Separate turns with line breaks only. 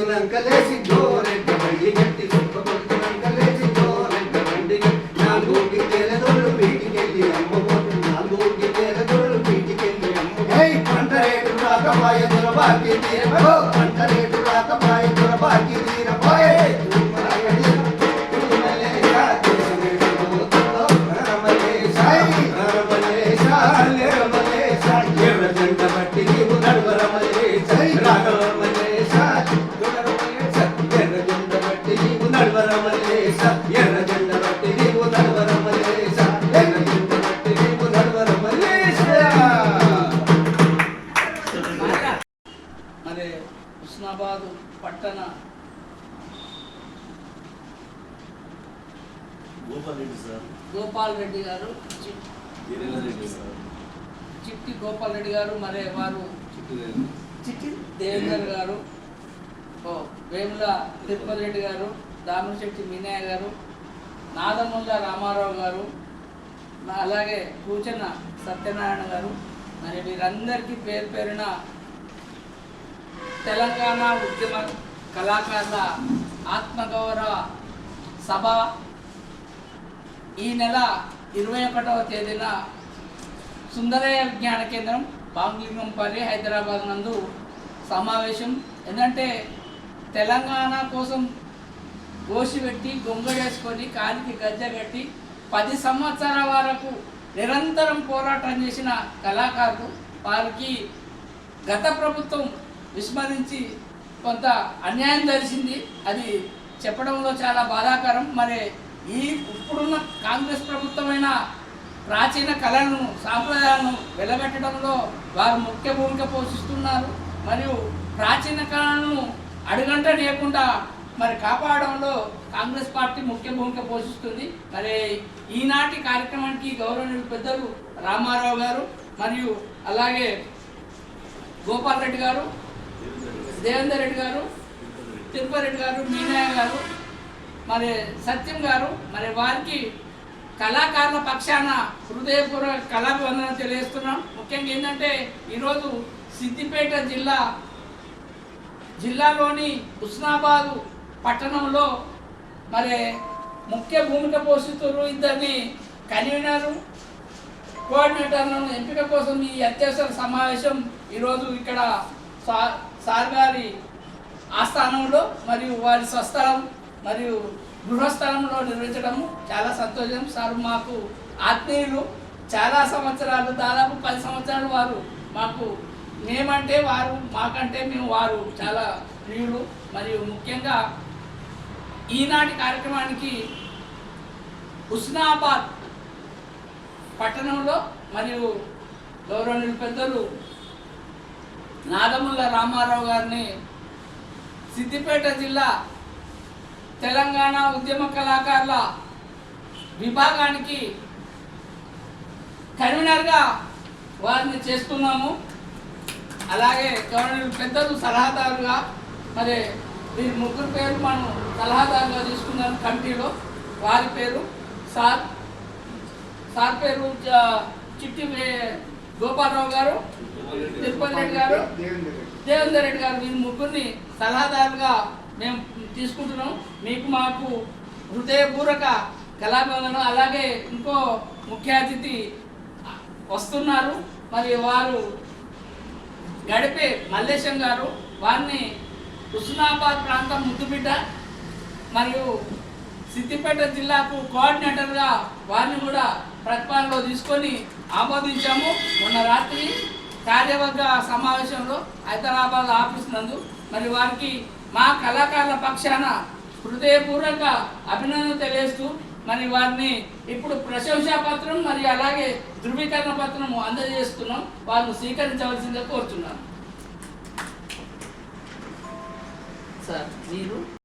చుప్పగొచ్చినాక లేచి జోరెడ్డ బండి గట్టి చుప్పగొచ్చినాక లేచి జోరెడ్డ బండి గట్టి నాలుగుకి తెలదోళ్ళు వీటికెళ్ళి అమ్మబోతు నాలుగుకి తెలదోళ్ళు వీటికెళ్ళి అమ్మ పంట రేటు రాకపాయ దొరబాకి తీరబో
గోపాల్ రెడ్డి సార్.
గోపాల్ రెడ్డి గారు చిట్టి గోపాల్ రెడ్డి గారు మరి వారు చిట్టి దేవేందర్ గారు ఓ వేముల తిరుపతి రెడ్డి గారు దామరశెట్టి మీనయ్య గారు నాదముల్ల రామారావు గారు అలాగే కూచన సత్యనారాయణ గారు మరి వీరందరికీ పేరు పేరున తెలంగాణ ఉద్యమ కళాకారుల ఆత్మగౌరవ సభ ఈ నెల ఇరవై ఒకటవ తేదీన సుందరయ్య విజ్ఞాన కేంద్రం బాంగ్లింగంపల్లి హైదరాబాద్ నందు సమావేశం. ఏంటంటే తెలంగాణ కోసం గోసి పెట్టి గొంగడేసుకొని కాలికి గజ్జ కట్టి పది సంవత్సరాల వరకు నిరంతరం పోరాటం చేసిన కళాకారులు వారికి గత ప్రభుత్వం విస్మరించి కొంత అన్యాయం జరిసింది అది చెప్పడంలో చాలా బాధాకరం. మరి ఈ ఇప్పుడున్న కాంగ్రెస్ ప్రభుత్వమైన ప్రాచీన కళలను సాంప్రదాయాలను వెలబెట్టడంలో వారు ముఖ్య భూమిక పోషిస్తున్నారు. మరియు ప్రాచీన కళలను అడుగంట లేకుండా మరి కాపాడడంలో కాంగ్రెస్ పార్టీ ముఖ్య భూమిక పోషిస్తుంది. మరి ఈనాటి కార్యక్రమానికి గౌరవనీయులు పెద్దలు రామారావు గారు మరియు అలాగే గోపాల్ రెడ్డి గారు దేవేందర్ రెడ్డి గారు తిరుపతి రెడ్డి గారు మీనాయ గారు మరి సత్యం గారు మరి వారికి కళాకారుల పక్షాన హృదయపూర్వక కళాభివందనం తెలియజేస్తున్నాం. ముఖ్యంగా ఏంటంటే ఈరోజు సిద్దిపేట జిల్లా జిల్లాలోని హుస్నాబాదు పట్టణంలో మరి ముఖ్య భూమిక పోషితులు ఇద్దరిని కన్వీనరు కోఆర్డినేటర్లను ఎంపిక కోసం ఈ అత్యవసర సమావేశం ఈరోజు ఇక్కడ సా- సార్ గారి ఆస్థానంలో మరియు వారి స్వస్థలం మరియు గృహస్థలంలో నిర్వహించడము చాలా సంతోషం. సార్ మాకు ఆత్మీయులు. చాలా సంవత్సరాలు దాదాపు పది సంవత్సరాలు వారు మాకు మేమంటే వారు మాకంటే మేము వారు చాలా ప్రియులు. మరియు ముఖ్యంగా ఈనాటి కార్యక్రమానికి హుస్నాబాద్ పట్టణంలో మరియు గౌరవనీయులు పెద్దలు నాగముల్ల రామారావు గారిని సిద్దిపేట జిల్లా తెలంగాణ ఉద్యమ కళాకారుల విభాగానికి కన్వీనర్గా వారిని చేస్తున్నాము. అలాగే గవర్నర్ పెద్దలు సలహాదారుగా మరి వీరి ముగ్గురు పేరు మనం సలహాదారుగా తీసుకున్నాం కమిటీలో. వారి పేరు సార్. సార్ పేరు చిట్టి గోపాలరావు గారు తిరుపతి రెడ్డి గారు దేవేందర్ రెడ్డి. గారు. వీరి ముగ్గురిని సలహాదారుగా మేము తీసుకుంటున్నాం. మీకు మాకు హృదయపూర్వక కళాభివందనం అలాగే ఇంకో ముఖ్య అతిథి వస్తున్నారు. మరి వారు గడిపే మల్లేశం గారు వారిని హుస్నాబాద్ ప్రాంతం ముద్దుబిడ్డ మరియు సిద్దిపేట జిల్లాకు కోఆర్డినేటర్గా వారిని కూడా ప్రతిపాదనలో తీసుకొని ఆమోదించాము. మొన్న రాత్రి కార్యవర్గ సమావేశంలో హైదరాబాద్ ఆఫీస్ నందు మరి వారికి మా కళాకారుల పక్షాన హృదయపూర్వక అభినందన తెలియజేస్తూ మరి వారిని ఇప్పుడు ప్రశంసా పత్రం మరియు అలాగే ధృవీకరణ పత్రం అందజేస్తున్నాం. వారిని స్వీకరించవలసిందిగా కోరుతున్నాను సార్ మీరు?